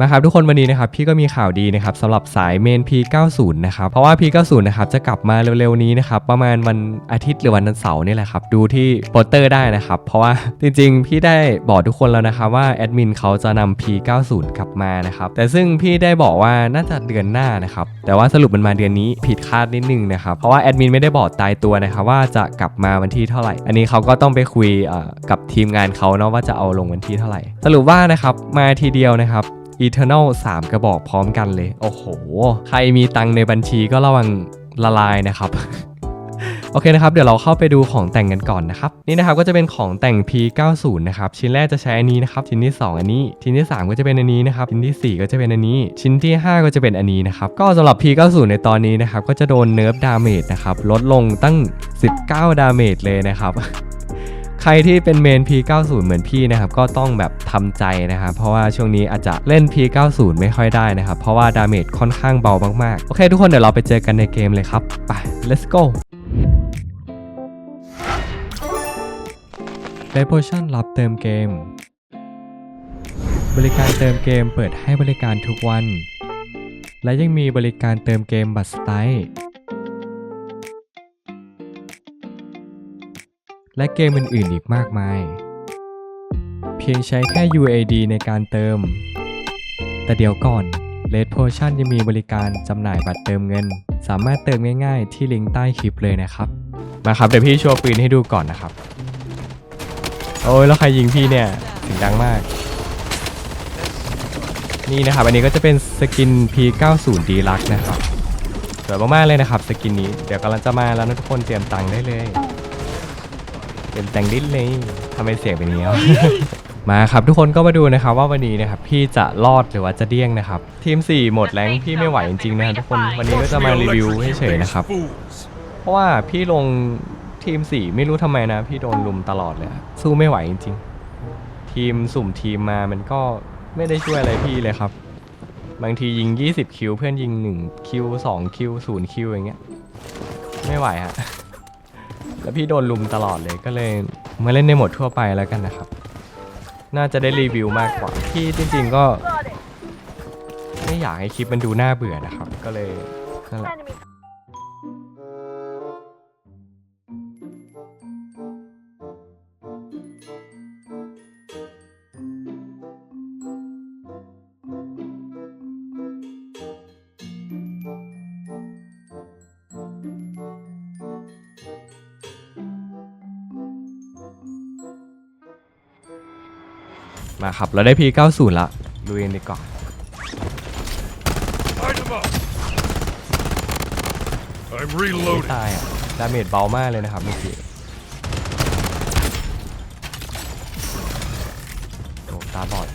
มาครับทุกคนวันนี้นะครับพี่ก็มีข่าวดีนะครับสำหรับสายเมน P90 นะครับเพราะว่า P90 นะครับจะกลับมาเร็วๆนี้นะครับประมาณวันอาทิตย์หรือวันเสาร์นี่แหละครับดูที่โปสเตอร์ได้นะครับเพราะว่าจริงๆ พี่ได้บอกทุกคนแล้วนะครับว่าแอดมินเขาจะนำ P90 กลับมานะครับแต่ซึ่งพี่ได้บอกว่าน่าจะเดือนหน้านะครับแต่ว่าสรุปมันมาเดือนนี้ผิดคาดนิดนึงนะครับเพราะว่าแอดมินไม่ได้บอกตายตัวนะครับว่าจะกลับมาวันที่เท่าไหร่ อันนี้เขาก็ต้องไปคุยเอ่อกับทีมงานเขาเนาะว่าจะเอาลงวันที่เท่าไหร่ สรุปว่านะครับมาทีเดียวนะครับ Eternal 3 กระบอกพร้อมกันเลย โอ้โห ใครมีตังในบัญชีก็ระวังละลายนะครับโอเคนะครับ เดี๋ยวเราเข้าไปดูของแต่งกันก่อนนะครับ นี่นะครับก็จะเป็นของแต่ง P90 นะครับ ชิ้นแรกจะใช้อันนี้นะครับ ชิ้นที่ 2 อันนี้ ชิ้นที่ 3 ก็จะเป็นอันนี้นะครับ ชิ้นทีสี่4 ก็จะเป็นอันนี้ ชิ้นที่ 5 ก็จะเป็นอันนี้นะครับ ก็สำหรับ P90 ในตอนนี้นะครับ ก็จะโดนเนิร์ฟดาเมจนะครับ ลดลงตั้ง 19 ดาเมจเลยนะครับ ครที่เป็นเมน P90 เหมือนพี่นะครับก็ต้องแบบทำใจนะครับเพราะว่าช่วงนี้อาจจะเล่น P90 ไม่ค่อยได้นะครับเพราะว่าดาเมจค่อนข้างเบามากๆ โอเค ทุกคนเดี๋ยวเราไปเจอกันในเกมเลยครับไป let's go ได้โพชั่นรับเติมเกม บริการเติมเกมเปิดให้บริการทุกวัน และยังมีบริการเติมเกมบัตรสไตล์ และเกมอื่นๆอีกมากมาย เพียงใช้แค่ UAD ในการเติม แต่เดี๋ยวก่อน Red Potion ยังมีบริการจำหน่ายบัตรเติมเงิน สามารถเติมง่ายๆ ที่ลิงก์ใต้คลิปเลยนะครับ มาครับเดี๋ยวพี่โชว์ปืนให้ดูก่อนนะครับ โอ้ยแล้วใครยิงพี่เนี่ยเสียงดังมาก นี่นะครับ อันนี้ก็จะเป็นสกิน P90 d l u x นะครับสวยมากๆเลยนะครับสกินนี้ เดี๋ยวกำลังจะมาแล้วนะทุกคนเตรียมตังค์ได้เลย เตรียมตังค์ดิ้นเลยทำไมเสียงเป็นอย่างนี้วะ มาครับทุกคนก็มาดูนะครับว่าวันนี้นะครับพี่จะรอดหรือว่าจะเดี้ยงนะครับ ทีม 4 หมดแรงค์พี่ไม่ไหวจริงๆนะครับทุกคนวันนี้ก็จะมารีวิวเฉยๆนะครับ เพราะว่าพี่ลงทีม 4 ไม่รู้ทำไมนะ พี่โดนลุมตลอดเลยอะสู้ไม่ไหวจริงๆ ทีมสุ่มทีมมามันก็ไม่ได้ช่วยอะไรพี่เลยครับ บางทียิง 20 คิวเพื่อนยิง 1 คิว 2 คิว 0 คิวอย่างเงี้ย ไม่ไหวฮะ แล้วพี่โดนลุมตลอดเลยก็เลยมาเล่นในโหมดทั่วไปแล้วกันนะครับ น่าจะได้รีวิวมากกว่าพี่จริง ๆ ก็ ไม่อยากให้คลิปมันดูน่าเบื่อนะครับ ก็เลยนั่นแหละ มาครับ เราได้ P90 ละลุยกันดีกว่า Light him up. I'm ไม่ reloading. ตายอะ ดาเมจเบามากเลยนะครับเมื่อกี้โอ้ตาบอด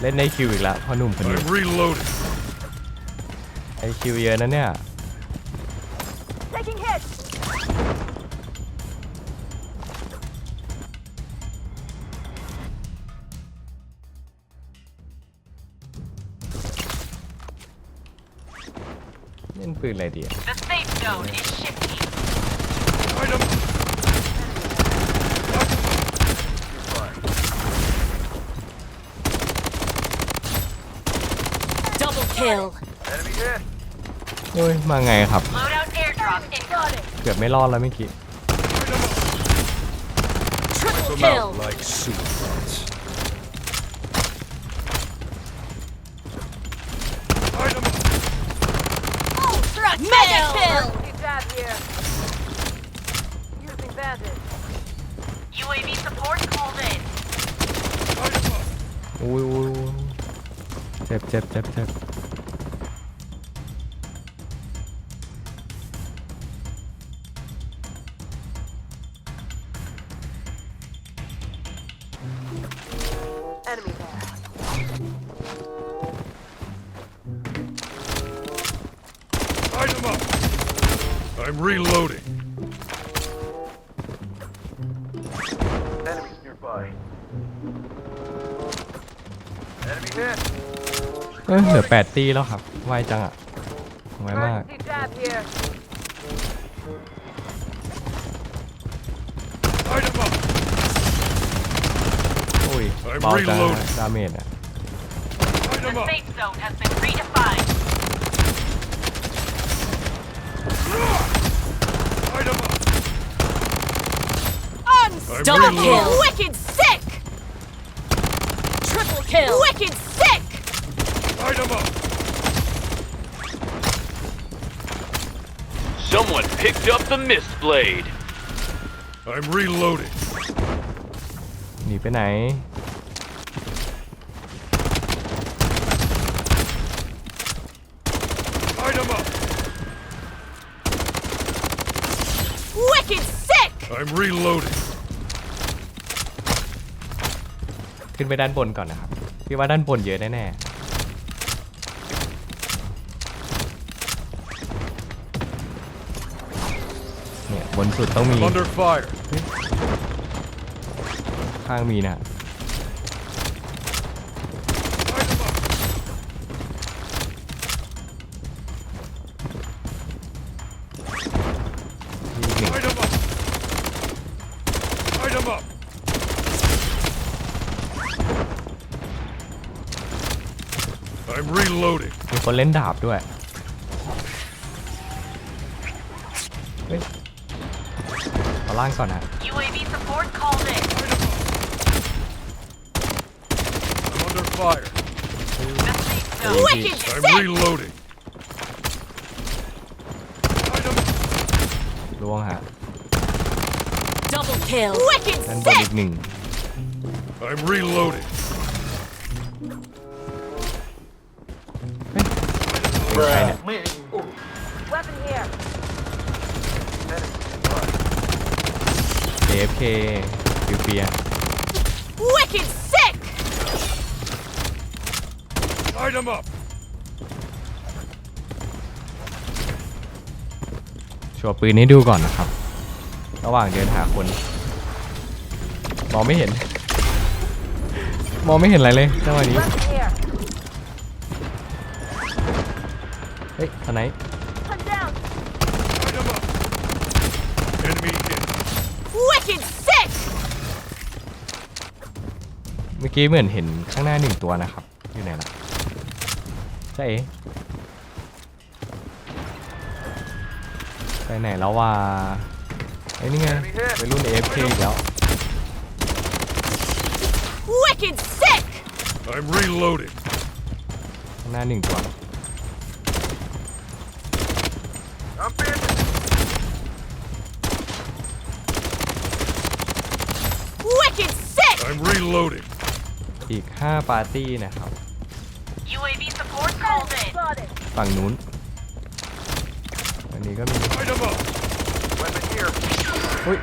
เล่นในคิวอีกแล้วพ่อหนุ่มคนนี้ I'm reloading. ไอคิวเยอะนะเนี่ย Taking hits. เล่นปืนอะไรดีอะ The safe zone is shifting. Light him. Double kill. โอ้ยมาไงครับ Loadout airdrop incoming. เกือบไม่รอดแล้วเมื่อกี้ Triple Them kill. out like superbots. here. Using bandit. UAV support called in. Light him up. อุ้ยอุ้ยอุ้ยเจ็บเจ็บเจ็บเจ็บ I'm reloading. Enemies nearby. Enemy hit. เอ้ยเหลือแปดตีแล้วครับ ไวจังอ่ะ ไวมาก Emergency jab here. Light him up. อุ้ย I'm เบาจัง reloading ดาเมจอ่ะ Item The up. safe zone has been redefined. Double reloading. kill. Wicked sick. Triple kill. Wicked sick. Item up. Someone picked up the mist blade. I'm reloading. หนีไปไหน I'm reloading. ขึ้นไปด้านบนก่อนนะครับพี่ว่าด้านบนเยอะแน่ๆเนี่ยบนสุดต้องมี I'm under fire. ข้างมีนะ คนเล่นดาบด้วยเฮ้ยเอาล่างก่อนนะ UAV support called in. I'm under fire. The safe Easy. zone. Wicked I'm sick. reloading. Item up. ล่วงฮะ Double kill. Wicked ด้านบนอีกหนึ่ง I'm reloading. ใครเนี่ย Weapon here. AFK ฟิวเฟีย Wicked sick. Item up. โชว์ปืนให้ดูก่อนนะครับ ระหว่างเดินหาคน มองไม่เห็น มองไม่เห็นอะไรเลยจังหวะนี้ Weapon ฮ้ยทนไหน I'm down. Item up. Enemy hit. Wicked sick. เมื่อกี้เหมือนเห็นข้างหน้าหนึ่งตัวนะครับ อยู่ไหนล่ะใช่เอ๋ไปไหนแล้วว่าไอ้ยนี่ไงไปรุ่น AFK อีกแล้ว Wicked sick. I'm reloading. ข้างหน้าหนึ่งตัว I'm bandaging. Wicked sick. I'm reloading. อีก 5 ปาร์ตี้นะครับ UAV support called in. ฝั่งนู้นอันนี้ก็มี Item up. Weapon here. อุ้ย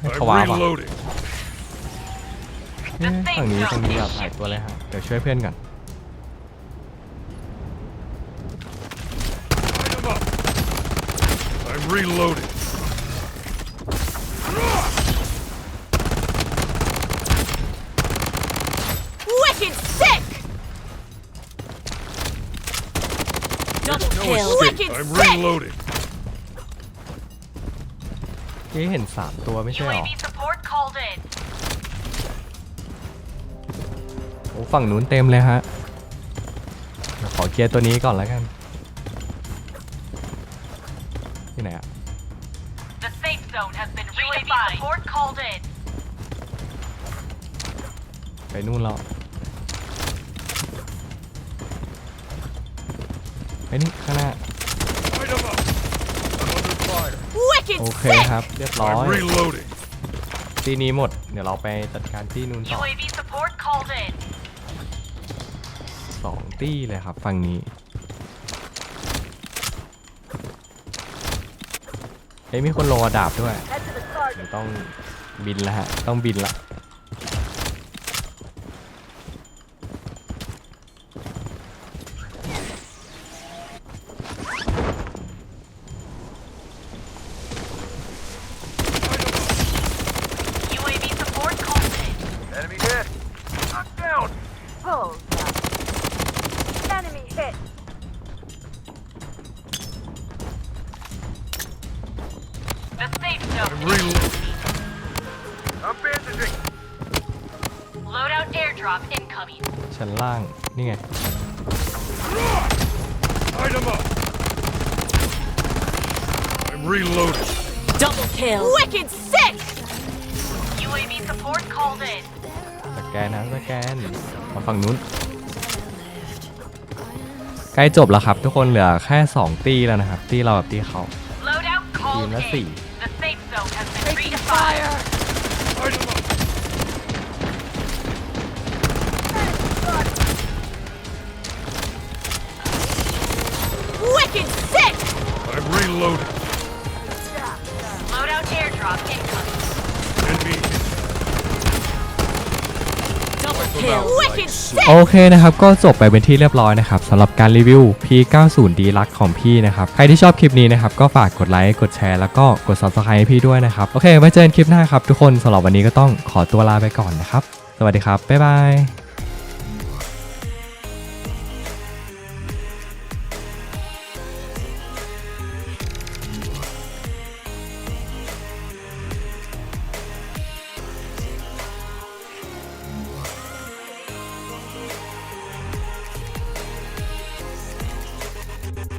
ไม่ I'm เขาว้าวอะ reloading. เอ๊ะฝั่งนี้ตรงนี้แบบหลายตัวเลยฮะเดี๋ยวช่วยเพื่อนก่อน reloading. Wicked sick. Double No kill. escape. Wicked I'm sick. reloading. เอ๊ะเห็น3ตัวไม่ใช่หรอ UAV support called in. โอ้ฝั่งนู้นเต็มเลยฮะเดี๋ยวขอเคลียร์ตัวนี้ก่อนแล้วกัน ที่ไหนอะ The safe zone has been redefined. UAV support called in. ไปนู่นแล้วไปนี่ข้างหน้า Item up. I'm under fire. Wicked โอเค sick. ครับ เรียบร้อย I'm reloading. ที่นี้หมด เดี๋ยวเราไปจัดการที่นู่นต่อ UAV support called in. สองตี้เลยครับฝั่งนี้ เฮ้ยมีคนลงอาดาบด้วยเดี๋ยวต้องบินแล้วฮะ ต้องบินละ airdrop incoming. ชั้นล่าง นี่ไง Light 'em up. I'm reloading. Double kill. Wicked sick. UAV support called in. สแกนนะสแกนมาฝั่งนู้น ใกล้จบแล้วครับ ทุกคนเหลือแค่ 2 ตีแล้วนะครับ ตีเรากับตีเขา Loadout called Team, let's in. see. The safe zone has been redefined. Reloading. Loadout airdrop incoming. Enemy hit. Double kill. Wicked sick. โอเคนะครับ ก็จบไปเป็นที่เรียบร้อยนะครับสำหรับการรีวิว P90D ลักของพี่นะครับ ใครที่ชอบคลิปนี้นะครับ ก็ฝากกดไลค์กดแชร์แล้วก็กด Subscribe ให้พี่ด้วยนะครับ โอเคไว้เจอกันคลิปหน้าครับทุกคนสำหรับวันนี้ก็ต้องขอตัวลาไปก่อนนะครับ สวัสดีครับ บ๊ายบาย